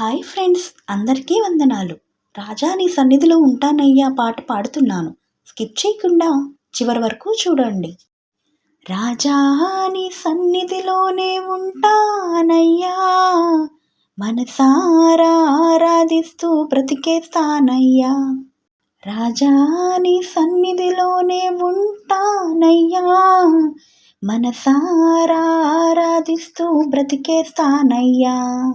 Hi friends అందరికీ వందనాలు. రాజా నీ సన్నిధిలో ఉంటానయ్యా పాట పాడుతున్నాను. స్కిప్ చేయకుండా చివరి వరకు చూడండి. రాజా నీ సన్నిధిలోనే ఉంటానయ్యా. మనసారా ఆరాధిస్తూ బ్రతికేస్తానయ్యా. రాజా నీ సన్నిధిలోనే ఉంటానయ్యా. మనసారా ఆరాధిస్తూ బ్రతికేస్తానయ్యా.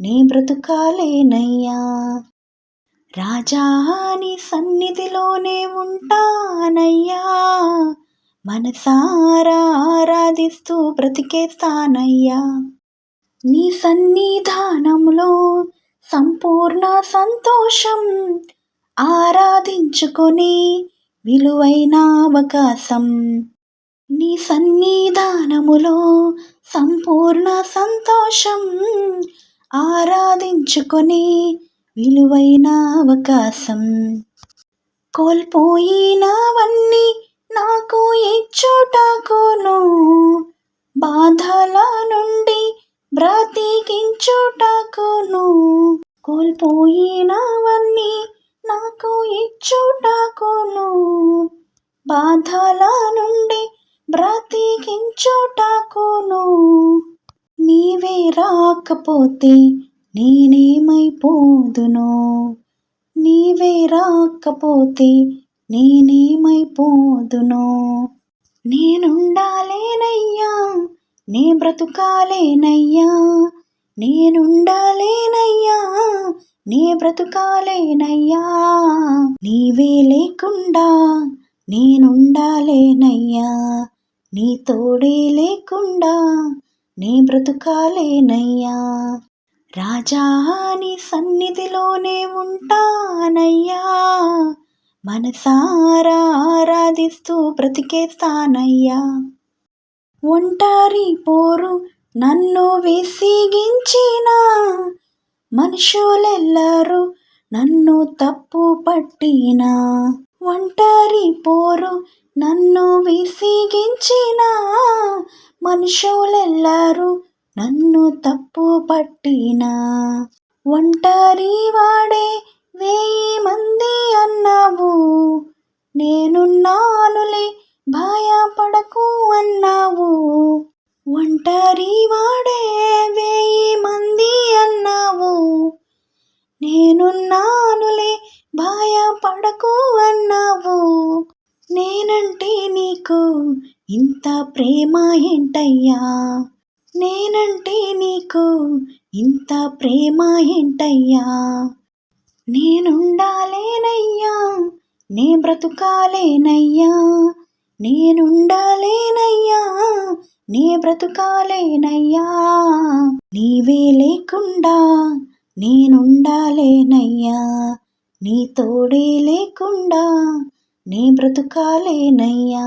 నీ బ్రతుకాలేనయ్యా. రాజా నీ సన్నిధిలోనే ఉంటానయ్యా. మనసారా ఆరాధిస్తూ బ్రతికేస్తానయ్యా. నీ సన్నిధానంలో సంపూర్ణ సంతోషం ఆరాధించుకొని విలువైన అవకాశం. నీ సన్నిధానములో సంపూర్ణ సంతోషం ఆరాధించుకొని విలువైన అవకాశం కోల్పోయినవన్నీ నాకు ఇచ్చుటకును బాధల నుండి బ్రతికించుటకును కోల్పోయినవన్నీ నాకు ఇచ్చుటకును బాధల నుండి బ్రతికించుటకును నీవే రాకపోతే నేనేమైపోదును? నీవే రాకపోతే నేనేమైపోదును? నేనుండాలేనయ్యా నే బ్రతుకాలేనయ్యా. నేనుండాలేనయ్యా నే బ్రతుకాలేనయ్యా. నీవే లేకుండా నేనుండాలేనయ్యా. నీ తోడే లేకుండా నీ బ్రతుకాలేనయ్యా. రాజా నీ సన్నిధిలోనే ఉంటానయ్యా. మనసారా ఆరాధిస్తూ బ్రతికేస్తానయ్యా. ఒంటారి పోరు నన్ను విసిగించిన. మనుషులెల్లరూ నన్ను తప్పు పట్టినా. ఒంటరి పోరు నన్ను విసిగించిన. మనుషులెల్లరూ నన్ను తప్పు పట్టినా. ఒంటరి వాడే వేయి మంది అన్నావు. నేనున్నానులే భయపడకు అన్నావు. ఒంటరి వాడే వేయి మంది అన్నావు. నేనున్నానులే భయపడకు అన్నావు. నేనంటే నీకు ఇంత ప్రేమ ఏంటయ్యా? నేనంటే నీకు ఇంత ప్రేమ ఏంటయ్యా? నేనుండాలేనయ్యా నే బ్రతుకాలేనయ్యా. నేనుండాలేనయ్యా నే బ్రతుకాలేనయ్యా. నీవే లేకుండా నేనుండాలేనయ్యా. నీ తోడే లేకుండా నీ బ్రతుకాలేనయ్యా.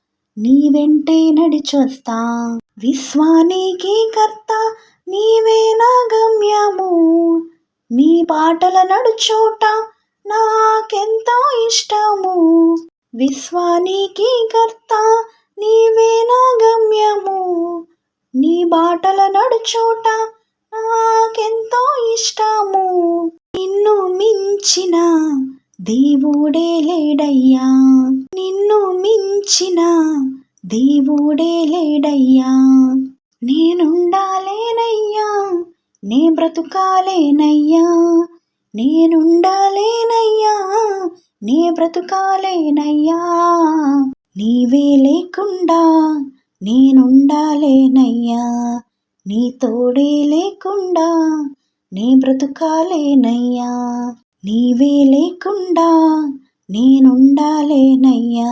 నీ వెంటే నడిచొస్తా. విశ్వానికి కర్త నీవే నా గమ్యము. నీ పాటల నడుచోట నాకెంతో ఇష్టము. విశ్వానికి కర్త నీవే నా గమ్యము. నీ బాటల నడుచోట నాకెంతో ఇష్టము. నిన్ను మించిన దేవుడే లేడయ్యా. నిన్ను మించిన దేవుడే లేడయ్యా నేనుండాలేనయ్యా నే బ్రతుకాలేనయ్యా నేనుండాలేనయ్యా నీ బ్రతుకాలేనయ్యా. నీవే లేకుండా నేనుండాలేనయ్యా నీ తోడే లేకుండా నీ బ్రతుకాలేనయ్యా. నీవే లేకుండా నేనుండాలేనయ్యా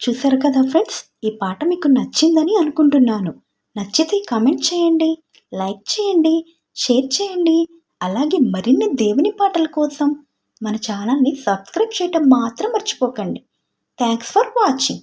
చూసారు కదా ఫ్రెండ్స్? ఈ పాట మీకు నచ్చిందని అనుకుంటున్నాను. నచ్చితే కామెంట్ చేయండి లైక్ చేయండి షేర్ చేయండి. అలాగే మరిన్ని దేవుని పాటల కోసం మన ఛానల్ని సబ్స్క్రైబ్ చేయటం మాత్రం మర్చిపోకండి. Thanks for watching.